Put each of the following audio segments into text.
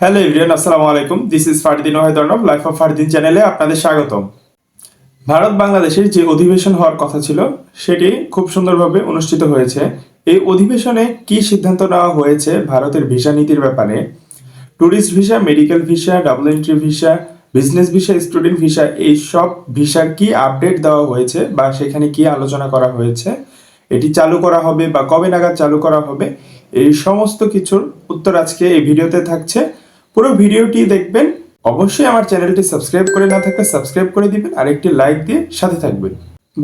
Hello everyone আসসালামু আলাইকুম। This is Fardin Wahid Arnob life of Fardin চ্যানেলে আপনাদের স্বাগতম। ভারত বাংলাদেশের যে অধিবেশন হওয়ার কথা ছিল, সেটি খুব সুন্দরভাবে অনুষ্ঠিত হয়েছে। এই অধিবেশনে কি সিদ্ধান্ত নেওয়া হয়েছে ভারতের ভিসা নীতির ব্যাপারে? Tourist visa medical visa double entry visa business visa student visa এই সব ভিসার কি আপডেট দেওয়া হয়েছে বা সেখানে কি আলোচনা করা হয়েছে? এটি চালু করা হবে বা কবে নাগাদ চালু করা হবে? এই সমস্ত কিছুর উত্তর আজকে এই ভিডিওতে থাকছে। পুরো ভিডিওটি দেখবেন। অবশ্যই আমার চ্যানেলটি সাবস্ক্রাইব করে না থাকলে সাবস্ক্রাইব করে দিবেন আর একটি লাইক দিয়ে সাথে থাকবেন।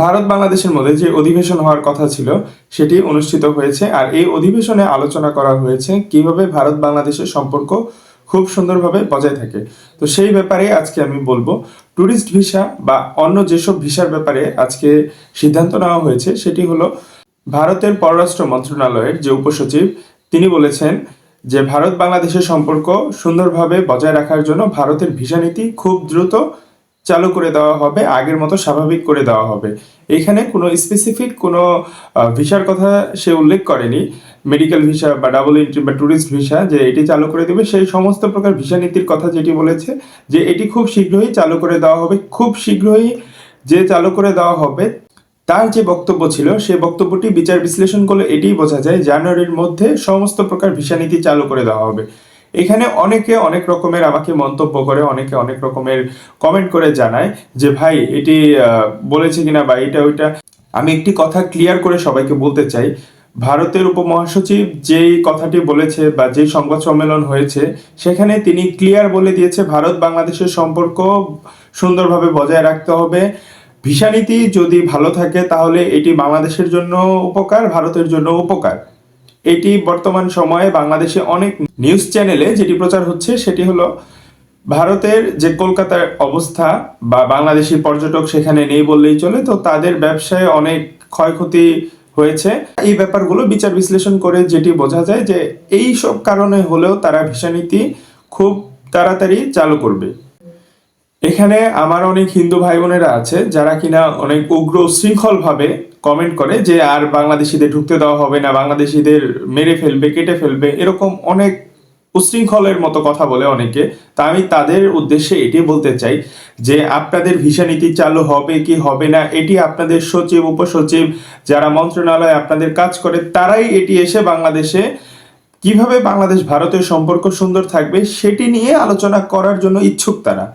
ভারত বাংলাদেশের মধ্যে যে অধিবেশন হওয়ার কথা ছিল, সেটি অনুষ্ঠিত হয়েছে আর এই অধিবেশনে আলোচনা করা হয়েছে কীভাবে ভারত বাংলাদেশের সম্পর্ক খুব সুন্দরভাবে বজায় থাকে। তো সেই ব্যাপারে আজকে আমি বলব, ট্যুরিস্ট ভিসা বা অন্য যেসব ভিসার ব্যাপারে আজকে সিদ্ধান্ত নেওয়া হয়েছে, সেটি হলো ভারতের পররাষ্ট্র মন্ত্রণালয়ের যে উপসচিব, তিনি বলেছেন যে ভারত বাংলাদেশের সম্পর্ক সুন্দরভাবে বজায় রাখার জন্য ভারতের ভিসা নীতি খুব দ্রুত চালু করে দেওয়া হবে, আগের মতো স্বাভাবিক করে দেওয়া হবে। এখানে কোনো স্পেসিফিক কোনো ভিসার কথা সে উল্লেখ করেনি। মেডিকেল ভিসা বা ডাবল এন্ট্রি বা ট্যুরিস্ট ভিসা যে এটি চালু করে দেবে, সেই সমস্ত প্রকার ভিসা নীতির কথা যেটি বলেছে, যে এটি খুব শীঘ্রই চালু করে দেওয়া হবে, খুব শীঘ্রই যে চালু করে দেওয়া হবে তার যে বক্তব্য ছিল সে বক্তব্যটি বিচার বিশ্লেষণ করলে এটাই বোঝা যায়, জানুয়ারির মধ্যে সমস্ত প্রকার ভিসা নীতি চালু করে দেওয়া হবে। এখানে অনেকে অনেক রকমের আমাকে মন্তব্য করে, অনেকে অনেক রকমের কমেন্ট করে জানায় যে, ভাই, এটি বলেছে কিনা বা এটা, ওইটা। আমি একটি কথা ক্লিয়ার করে সবাইকে বলতে চাই। ভারতের উপমহাসচিব যেই কথাটি বলেছে বা যেই সংবাদ সম্মেলন হয়েছে, সেখানে তিনি ক্লিয়ার বলে দিয়েছে ভারত বাংলাদেশের সম্পর্ক সুন্দরভাবে বজায় রাখতে হবে। ভিসা নীতি যদি ভালো থাকে, তাহলে এটি বাংলাদেশের জন্য উপকার, ভারতের জন্য উপকার। এটি বর্তমান সময়ে বাংলাদেশে অনেক নিউজ চ্যানেলে যেটি প্রচার হচ্ছে, সেটি হলো ভারতের যে কলকাতার অবস্থা বা বাংলাদেশি পর্যটক সেখানে নেই বললেই চলে, তো তাদের ব্যবসায় অনেক ক্ষয়ক্ষতি হয়েছে। এই ব্যাপারগুলো বিচার বিশ্লেষণ করে যেটি বোঝা যায় যে, এই সব কারণে হলেও তারা ভিসা নীতি খুব তাড়াতাড়ি চালু করবে। এখানে আমার অনেক হিন্দু ভাই বোনেরা আছে, যারা কিনা অনেক উগ্র শৃঙ্খল ভাবে কমেন্ট করে যে আর বাংলাদেশিদের ঢুকতে দেওয়া হবে না, বাংলাদেশিদের মেরে ফেলবে, কেটে ফেলবে, এরকম অনেক উশৃঙ্খলের মতো কথা বলে অনেকে। তা আমি তাদের উদ্দেশ্যে এটি বলতে চাই যে আপনাদের ভিসা নীতি চালু হবে কি হবে না, এটি আপনাদের সচিব, উপসচিব যারা মন্ত্রণালয়ে আপনাদের কাজ করে, তারাই এটি এসে বাংলাদেশে কীভাবে বাংলাদেশ ভারতের সম্পর্ক সুন্দর থাকবে সেটি নিয়ে আলোচনা করার জন্য ইচ্ছুক তারা।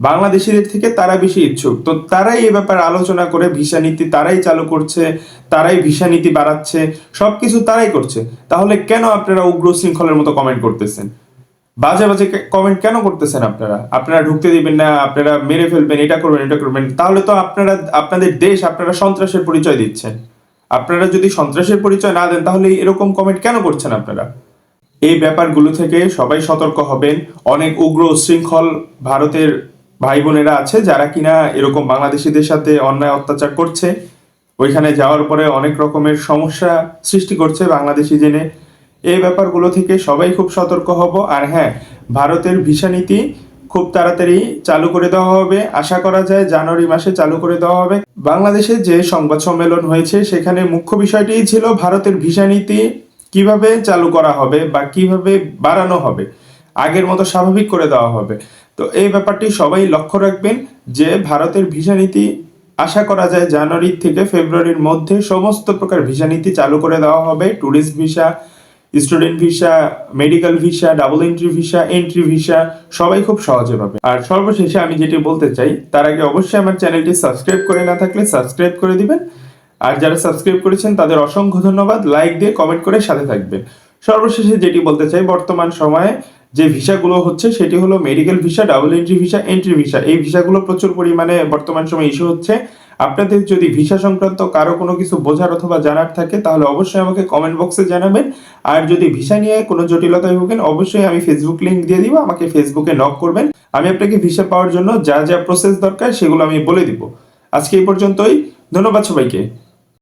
বাংলাদেশিদের থেকে তারা বেশি ইচ্ছুক। তো তারাই এ ব্যাপারে আলোচনা করে ভিসা নীতি তারাই চালু করছে, তারাই ভিসা নীতি বাড়াচ্ছে, সবকিছু তারাই করছে। তাহলে কেন আপনারা উগ্র শৃঙ্খলের মতো কমেন্ট করতেছেন? বাজে বাজে কমেন্ট কেন করতেছেন আপনারা? আপনারা ঢুকতে দিবেন না, আপনারা মেরে ফেলবেন, এটা করবেন এটা করবেন। তাহলে তো আপনারা, আপনাদের দেশ, আপনারা সন্ত্রাসের পরিচয় দিচ্ছেন। আপনারা যদি সন্ত্রাসের পরিচয় না দেন, তাহলে এরকম কমেন্ট কেন করছেন আপনারা? এই ব্যাপারগুলো থেকে সবাই সতর্ক হবেন। অনেক উগ্র শৃঙ্খল ভারতের ভাই বোনেরা আছে যারা কিনা এরকম বাংলাদেশিদের সাথে অন্যায় অত্যাচার করছে। ওইখানে যাওয়ার পরে অনেক রকমের সমস্যা সৃষ্টি করছে বাংলাদেশি জেনে। এই ব্যাপারগুলো থেকে সবাই খুব সতর্ক হব। আর হ্যাঁ ভারতের ভিসা নীতি খুব তাড়াতাড়ি চালু করে দেওয়া হবে। আশা করা যায় জানুয়ারি মাসে চালু করে দেওয়া হবে। বাংলাদেশে যে সংবাদ সম্মেলন হয়েছে, সেখানে মুখ্য বিষয়টিই ছিল ভারতের ভিসা নীতি কীভাবে চালু করা হবে বা কীভাবে বাড়ানো হবে। আগের মতো স্বাভাবিক করে দেওয়া হবে। তো এই ব্যাপারটি সবাই লক্ষ্য রাখবেন যে ভারতের ভিসা নীতি আশা করা যায় জানুয়ারি থেকে ফেব্রুয়ারির মধ্যে সমস্ত প্রকার ভিসা নীতি চালু করে দেওয়া হবে। Tourist visa, student visa, medical visa, double entry visa entry visa সবাই খুব সহজে পাবে। আর সর্বশেষে আমি যেটি বলতে চাই, তার আগে অবশ্যই আমার চ্যানেলটি সাবস্ক্রাইব করে না থাকলে সাবস্ক্রাইব করে দিবেন। আর যারা সাবস্ক্রাইব করেছেন, তাদের অসংখ্য ধন্যবাদ। লাইক দিয়ে কমেন্ট করে সাথে থাকবেন। সর্বশেষে যেটি বলতে চাই, বর্তমান সময়ে যে ভিসাগুলো হচ্ছে সেটি হলো medical visa double entry visa entry visa এই ভিসাগুলো প্রচুর পরিমাণে বর্তমান সময়ে ইস্যু হচ্ছে। আপনাদের যদি ভিসা সংক্রান্ত কারও কোনো কিছু বোঝার অথবা জানার থাকে, তাহলে অবশ্যই আমাকে কমেন্ট বক্সে জানাবেন। আর যদি ভিসা নিয়ে কোনো জটিলতায় ভোগেন, অবশ্যই আমি ফেসবুক লিঙ্ক দিয়ে দিব, আমাকে ফেসবুকে নক করবেন। আমি আপনাকে ভিসা পাওয়ার জন্য যা যা প্রসেস দরকার, সেগুলো আমি বলে দিব। আজকে এই পর্যন্তই। ধন্যবাদ সবাইকে।